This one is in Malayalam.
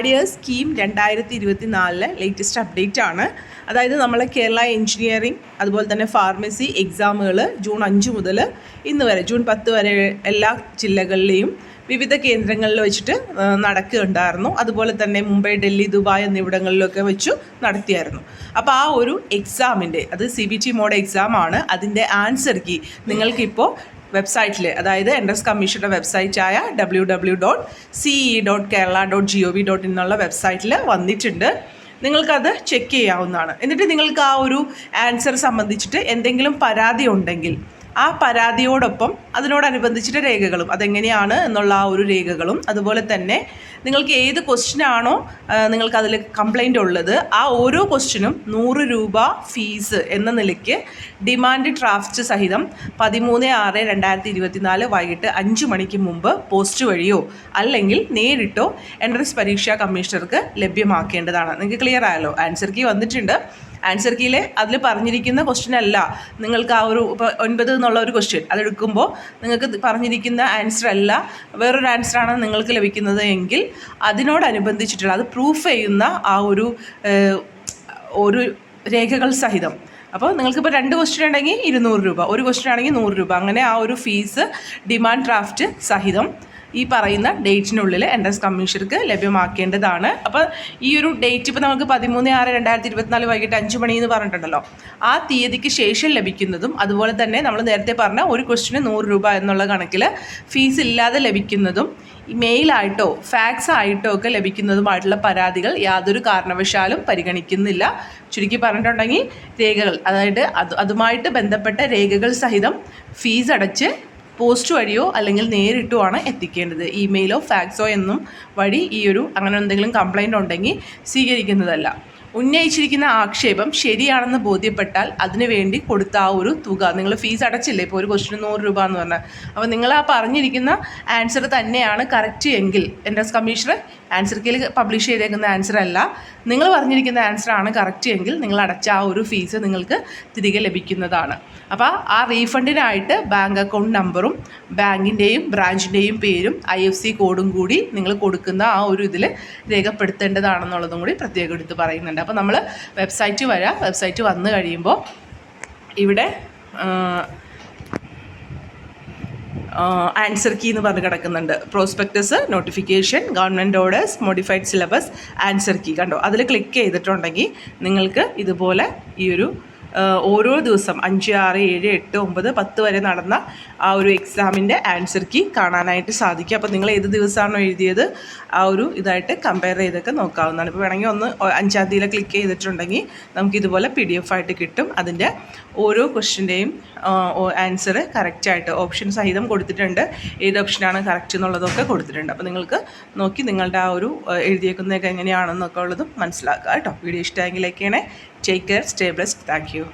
അഡിയർ സ്കീം രണ്ടായിരത്തി ഇരുപത്തി നാലിലെ ലേറ്റസ്റ്റ് അപ്ഡേറ്റ് ആണ്. അതായത് നമ്മളെ കേരള എഞ്ചിനീയറിംഗ് അതുപോലെ തന്നെ ഫാർമസി എക്സാമുകൾ ജൂൺ അഞ്ച് മുതൽ ഇന്ന് വരെ ജൂൺ പത്ത് വരെ എല്ലാ ജില്ലകളിലെയും വിവിധ കേന്ദ്രങ്ങളിൽ വെച്ചിട്ട് നടക്കുകയുണ്ടായിരുന്നു. അതുപോലെ തന്നെ മുംബൈ ഡൽഹി ദുബായ് എന്നിവിടങ്ങളിലൊക്കെ വെച്ചു നടത്തിയായിരുന്നു. അപ്പോൾ ആ ഒരു എക്സാമിന്റെ അത് C B T mode exam ആണ്. അതിന്റെ ആൻസർ കീ നിങ്ങൾക്കിപ്പോൾ വെബ്സൈറ്റിൽ അതായത് എൻട്രൻസ് കമ്മീഷന്റെ വെബ്സൈറ്റായ W W dot C E dot Kerala dot G O V dot എന്നുള്ള വെബ്സൈറ്റിൽ വന്നിട്ടുണ്ട്. നിങ്ങൾക്കത് ചെക്ക് ചെയ്യാവുന്നതാണ്. എന്നിട്ട് നിങ്ങൾക്ക് ആ ഒരു ആൻസർ സംബന്ധിച്ചിട്ട് എന്തെങ്കിലും പരാതി ഉണ്ടെങ്കിൽ ആ പരാതിയോടൊപ്പം അതിനോടനുബന്ധിച്ചിട്ട് രേഖകളും അതെങ്ങനെയാണ് എന്നുള്ള ആ ഒരു രേഖകളും അതുപോലെ തന്നെ നിങ്ങൾക്ക് ഏത് ക്വസ്റ്റ്യനാണോ നിങ്ങൾക്ക് അതിൽ കംപ്ലൈന്റ് ഉള്ളത് ആ ഓരോ ക്വസ്റ്റ്യനും നൂറ് രൂപ ഫീസ് എന്ന നിലയ്ക്ക് ഡിമാൻഡ് ഡ്രാഫ്റ്റ് സഹിതം പതിമൂന്ന് ആറ് രണ്ടായിരത്തി ഇരുപത്തിനാല് വൈകിട്ട് അഞ്ച് മണിക്ക് മുമ്പ് പോസ്റ്റ് വഴിയോ അല്ലെങ്കിൽ നേരിട്ടോ എൻട്രൻസ് പരീക്ഷാ കമ്മീഷണർക്ക് ലഭ്യമാക്കേണ്ടതാണ്. നിങ്ങൾക്ക് ക്ലിയർ ആയല്ലോ? ആൻസർ കീ വന്നിട്ടുണ്ട്. ആൻസർ കീയിൽ അതിൽ പറഞ്ഞിരിക്കുന്ന ക്വസ്റ്റ്യൻ അല്ല. നിങ്ങൾക്ക് ആ ഒരു ഇപ്പോൾ ഒൻപത് എന്നുള്ള ഒരു ക്വസ്റ്റ്യൻ അതെടുക്കുമ്പോൾ നിങ്ങൾക്ക് പറഞ്ഞിരിക്കുന്ന ആൻസർ അല്ല. വേറൊരു ആൻസറാണ് നിങ്ങൾക്ക് ലഭിക്കുന്നത് എങ്കിൽ അതിനോടനുബന്ധിച്ചിട്ടുള്ള അത് പ്രൂഫ് ചെയ്യുന്ന ആ ഒരു ഒരു രേഖകൾ സഹിതം. അപ്പോൾ നിങ്ങൾക്കിപ്പോൾ രണ്ട് ക്വസ്റ്റ്യൻ ഉണ്ടെങ്കിൽ ഇരുന്നൂറ് രൂപ ഒരു ക്വസ്റ്റ്യൻ ആണെങ്കിൽ നൂറ് രൂപ. അങ്ങനെ ആ ഒരു ഫീസ് ഡിമാൻഡ് ഡ്രാഫ്റ്റ് സഹിതം ഈ പറയുന്ന ഡേറ്റിനുള്ളിൽ എൻട്രൻസ് കമ്മീഷർക്ക് ലഭ്യമാക്കേണ്ടതാണ്. അപ്പോൾ ഈ ഒരു ഡേറ്റ് ഇപ്പോൾ നമുക്ക് പതിമൂന്ന് ആറ് രണ്ടായിരത്തി ഇരുപത്തിനാല് വൈകിട്ട് അഞ്ച് മണി എന്ന് പറഞ്ഞിട്ടുണ്ടല്ലോ. ആ തീയതിക്ക് ശേഷം ലഭിക്കുന്നതും അതുപോലെ തന്നെ നമ്മൾ നേരത്തെ പറഞ്ഞ ഒരു ക്വസ്റ്റിന് നൂറ് രൂപ എന്നുള്ള കണക്കിൽ ഫീസ് ഇല്ലാതെ ലഭിക്കുന്നതും മെയിലായിട്ടോ ഫാക്സ് ആയിട്ടോ ഒക്കെ ലഭിക്കുന്നതുമായിട്ടുള്ള പരാതികൾ യാതൊരു കാരണവശാലും പരിഗണിക്കുന്നില്ല. ചുരുക്കി പറഞ്ഞിട്ടുണ്ടെങ്കിൽ രേഖകൾ അതായത് അത് അതുമായിട്ട് ബന്ധപ്പെട്ട രേഖകൾ സഹിതം ഫീസ് അടച്ച് പോസ്റ്റ് വഴിയോ അല്ലെങ്കിൽ നേരിട്ടോ ആണ് എത്തിക്കേണ്ടത്. ഇമെയിലോ ഫാക്സോ എന്നും വഴി ഈ ഒരു അങ്ങനെ എന്തെങ്കിലും കംപ്ലൈന്റ് ഉണ്ടെങ്കിൽ സ്വീകരിക്കുന്നതല്ല. ഉന്നയിച്ചിരിക്കുന്ന ആക്ഷേപം ശരിയാണെന്ന് ബോധ്യപ്പെട്ടാൽ അതിനു വേണ്ടി കൊടുത്ത ആ ഒരു തുക. നിങ്ങൾ ഫീസ് അടച്ചില്ലേ? ഇപ്പോൾ ഒരു ക്വസ്റ്റിന് നൂറ് രൂപ എന്ന് പറഞ്ഞാൽ. അപ്പോൾ നിങ്ങൾ ആ പറഞ്ഞിരിക്കുന്ന ആൻസർ തന്നെയാണ് കറക്റ്റ് എങ്കിൽ എൻട്രൻസ് കമ്മീഷണർ ആൻസർ കീയിൽ പബ്ലിഷ് ചെയ്തേക്കുന്ന ആൻസർ അല്ല. നിങ്ങൾ പറഞ്ഞിരിക്കുന്ന ആൻസർ ആണ് കറക്റ്റ് എങ്കിൽ നിങ്ങൾ അടച്ച ആ ഒരു ഫീസ് നിങ്ങൾക്ക് തിരികെ ലഭിക്കുന്നതാണ്. അപ്പോൾ ആ റീഫണ്ടിനായിട്ട് ബാങ്ക് അക്കൗണ്ട് നമ്പറും ബാങ്കിന്റെയും ബ്രാഞ്ചിന്റെയും പേരും ഐ എഫ് സി കോഡും കൂടി നിങ്ങൾ കൊടുക്കുന്ന ആ ഒരു ഇതിൽ രേഖപ്പെടുത്തേണ്ടതാണെന്നുള്ളതും കൂടി പ്രത്യേകം എടുത്ത് പറയുന്നുണ്ട്. അപ്പോൾ നമ്മൾ വെബ്സൈറ്റ് വരാം. വെബ്സൈറ്റ് വന്നു കഴിയുമ്പോൾ ഇവിടെ ആൻസർ കീ എന്ന് പറഞ്ഞ് കിടക്കുന്നുണ്ട്. Prospectus notification government orders modified syllabus answer key കണ്ടോ? അതിൽ ക്ലിക്ക് ചെയ്തിട്ടുണ്ടെങ്കിൽ നിങ്ങൾക്ക് ഇതുപോലെ ഈ ഒരു ഓരോ ദിവസം അഞ്ച് ആറ് ഏഴ് എട്ട് ഒമ്പത് പത്ത് വരെ നടന്ന ആ ഒരു എക്സാമിന്റെ ആൻസർ കീ കാണാനായിട്ട് സാധിക്കും. അപ്പോൾ നിങ്ങൾ ഏത് ദിവസമാണോ എഴുതിയത് ആ ഒരു ഇതായിട്ട് കമ്പയർ ചെയ്തൊക്കെ നോക്കാവുന്നതാണ്. ഇപ്പോൾ വേണമെങ്കിൽ ഒന്ന് അഞ്ചാം തീയതി ക്ലിക്ക് ചെയ്തിട്ടുണ്ടെങ്കിൽ നമുക്ക് ഇതുപോലെ പി ഡി എഫ് ആയിട്ട് കിട്ടും. അതിന്റെ ഓരോ ക്വസ്റ്റിന്റെയും ആൻസർ കറക്റ്റായിട്ട് ഓപ്ഷൻ സഹിതം കൊടുത്തിട്ടുണ്ട്. ഏത് ഓപ്ഷനാണ് കറക്റ്റ് എന്നുള്ളതൊക്കെ കൊടുത്തിട്ടുണ്ട്. അപ്പോൾ നിങ്ങൾക്ക് നോക്കി നിങ്ങളുടെ ആ ഒരു എഴുതിയേക്കുന്നതൊക്കെ എങ്ങനെയാണെന്നൊക്കെ ഉള്ളതും മനസ്സിലാക്കുക കേട്ടോ. വീഡിയോ ഇഷ്ടമെങ്കിൽ ലൈക്ക് ചെയ്യണേ. Take care, stay blessed. Thank you.